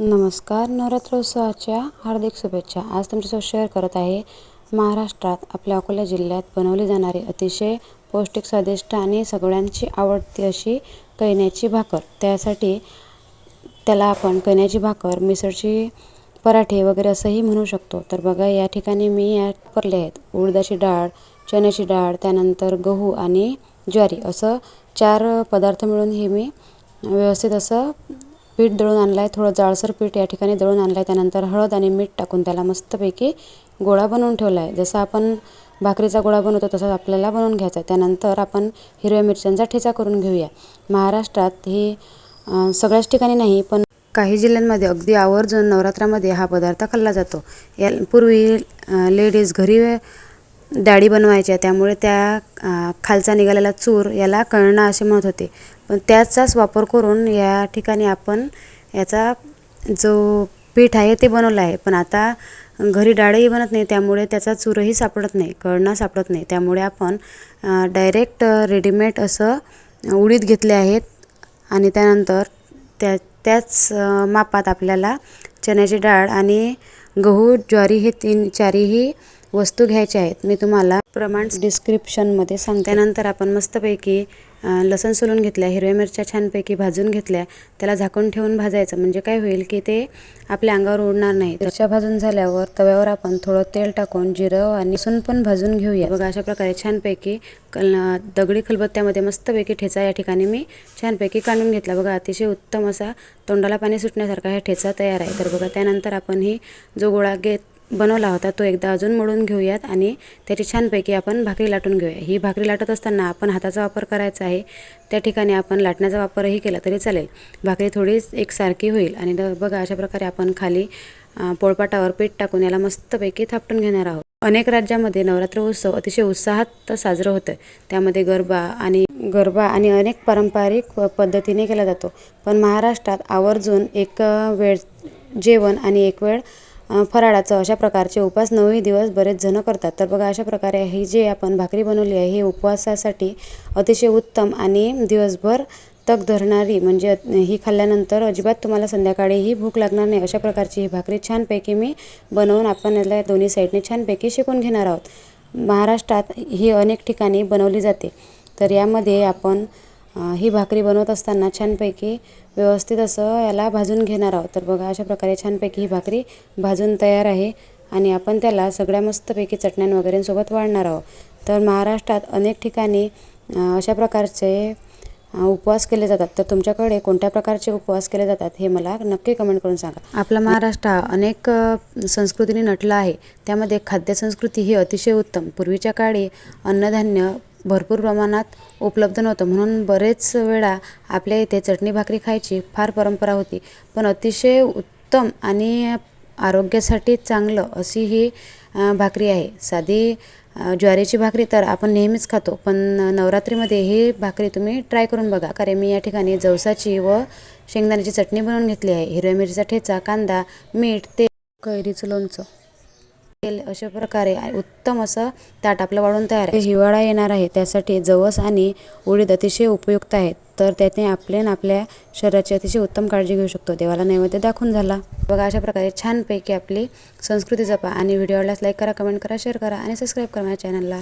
नमस्कार नवरात्रोत्सवाच्या हार्दिक शुभेच्छा. आज तुमच्यासोबत शेअर करत आहे महाराष्ट्रात आपल्या अकोला जिल्ह्यात बनवली जाणारी अतिशय पौष्टिक स्वादिष्ट आणि सगळ्यांची आवडती अशी कैन्याची भाकर. त्यासाठी त्याला आपण कैन्याची भाकर मिसळची पराठे वगैरे असंही म्हणू शकतो. तर बघा या ठिकाणी मी या वापरले आहेत. उडदाची डाळ चण्याची डाळ त्यानंतर गहू आणि ज्वारी. असं चार पदार्थ मिळून हे मी व्यवस्थित असं पीठ दळून आणलं आहे थोडं जाळसर पीठ या ठिकाणी दळून आणलं आहे त्यानंतर हळद आणि मीठ टाकून त्याला मस्तपैकी गोळा बनवून ठेवला आहे जसं आपण भाकरीचा गोळा बनवतो तसंच आपल्याला बनवून घ्यायचा आहे. त्यानंतर आपण हिरव्या मिरच्यांचा ठेचा करून घेऊया. महाराष्ट्रात ही सगळ्याच ठिकाणी नाही पण काही जिल्ह्यांमध्ये अगदी आवर्जून नवरात्रामध्ये हा पदार्थ खाल्ला जातो. या पूर्वी लेडीज घरी डाळी बनवायच्या त्यामुळे त्या खालचा निघालेला चूर याला कळणा असे म्हणत होते. पण त्याचाच वापर करून या ठिकाणी आपण याचा जो पीठ आहे ते बनवलं आहे. पण आता घरी डाळही बनत नाही त्यामुळे त्याचा चूरही सापडत नाही कळणा सापडत नाही. त्यामुळे आपण डायरेक्ट रेडीमेड असं उडीद घेतले आहेत आणि त्यानंतर त्या त्याच मापात आपल्याला चण्याची डाळ आणि गहू ज्वारी हे तीन चारीही वस्तू घ्यायच्या आहेत. मी तुम्हाला प्रमाण डिस्क्रिप्शनमध्ये सांगते. त्यानंतर आपण मस्तपैकी लसण सोलून घेतल्या हिरव्या मिरच्या छानपैकी भाजून घेतल्या. त्याला झाकून ठेवून भाजायचं. म्हणजे काय होईल की ते आपल्या अंगावर उडणार नाही. त्याच्या भाजून झाल्यावर तव्यावर आपण थोडं तेल टाकून जिरं आणि लसूण पण भाजून घेऊया. बघा अशा प्रकारे छानपैकी कल दगडी खलबत्त्यामध्ये मस्तपैकी ठेचा या ठिकाणी मी छानपैकी काढून घेतला. बघा अतिशय उत्तम असा तोंडाला पाणी सुटण्यासारखा हा ठेचा तयार आहे. तर बघा त्यानंतर आपण ही जो गोळा घेत बनवला होता तो एकदा अजून मळून घेऊयात आणि त्याची छानपैकी आपण भाकरी लाटून घेऊया. ही भाकरी लाटत असताना आपण हाताचा वापर करायचा आहे. त्या ठिकाणी आपण लाटण्याचा वापरही केला तरी चालेल. भाकरी थोडी एकसारखी होईल आणि बघा अशा प्रकारे आपण खाली पोळपाटावर पीठ टाकून याला मस्तपैकी थापटून घेणार आहोत. अनेक राज्यामध्ये नवरात्र उत्सव अतिशय उत्साहात साजरं होतं. त्यामध्ये गरबा आणि गरबा आणि अनेक पारंपरिक पद्धतीने केला जातो. पण महाराष्ट्रात आवर्जून एक वेळ जेवण आणि एक वेळ फराळाचं अशा प्रकारचे उपवास नऊही दिवस बरेच जण करतात. तर बघा अशा प्रकारे ही जे आपण भाकरी बनवली आहे ही उपवासासाठी अतिशय उत्तम आणि दिवसभर तग धरणारी म्हणजे ही खाल्ल्यानंतर अजिबात तुम्हाला संध्याकाळीही भूक लागणार नाही. अशा प्रकारची ही भाकरी छानपैकी मी बनवून आपण याला दोन्ही साईडने छानपैकी शिकून घेणार आहोत. महाराष्ट्रात ही अनेक ठिकाणी बनवली जाते. तर यामध्ये आपण ही भाकरी बनवत असताना छानपैकी व्यवस्थित असं याला भाजून घेणार आहोत. तर बघा अशा प्रकारे छानपैकी ही भाकरी भाजून तयार आहे आणि आपण त्याला सगळ्या मस्तपैकी चटण्यां वगैरेंसोबत वाढणार आहोत. तर महाराष्ट्रात अनेक ठिकाणी अशा प्रकारचे उपवास केले जातात. तर तुमच्याकडे कोणत्या प्रकारचे उपवास केले जातात हे मला नक्की कमेंट करून सांगा. आपला महाराष्ट्र हा अनेक संस्कृतीने नटला आहे. त्यामध्ये खाद्यसंस्कृती ही अतिशय उत्तम. पूर्वीच्या काळी अन्नधान्य भरपूर प्रमाणात उपलब्ध नव्हतं. म्हणून बरेच वेळा आपल्या इथे चटणी भाकरी खायची फार परंपरा होती. पण अतिशय उत्तम आणि आरोग्यासाठी चांगलं अशी ही भाकरी आहे. साधी ज्वारीची भाकरी तर आपण नेहमीच खातो पण नवरात्रीमध्ये ही भाकरी तुम्ही ट्राय करून बघा. कारण मी या ठिकाणी जवसाची व शेंगदाण्याची चटणी बनवून घेतली आहे. हिरव्या मिरचीचा ठेचा कांदा मीठ ते कैरीचं लोणचं. तेल अशा प्रकारे उत्तम असं ताट आपलं वाढून तयार आहे. हिवाळा येणार आहे त्यासाठी जवस आणि उडीद अतिशय उपयुक्त आहेत. तर त्याने आपले आपल्या शरीराची अतिशय उत्तम काळजी घेऊ शकतो. देवाला नैवेद्य दाखवून झाला. बघा अशा प्रकारे छानपैकी आपली संस्कृती जपा आणि व्हिडिओला लाईक करा कमेंट करा शेअर करा आणि सबस्क्राईब करा माझ्या चॅनलला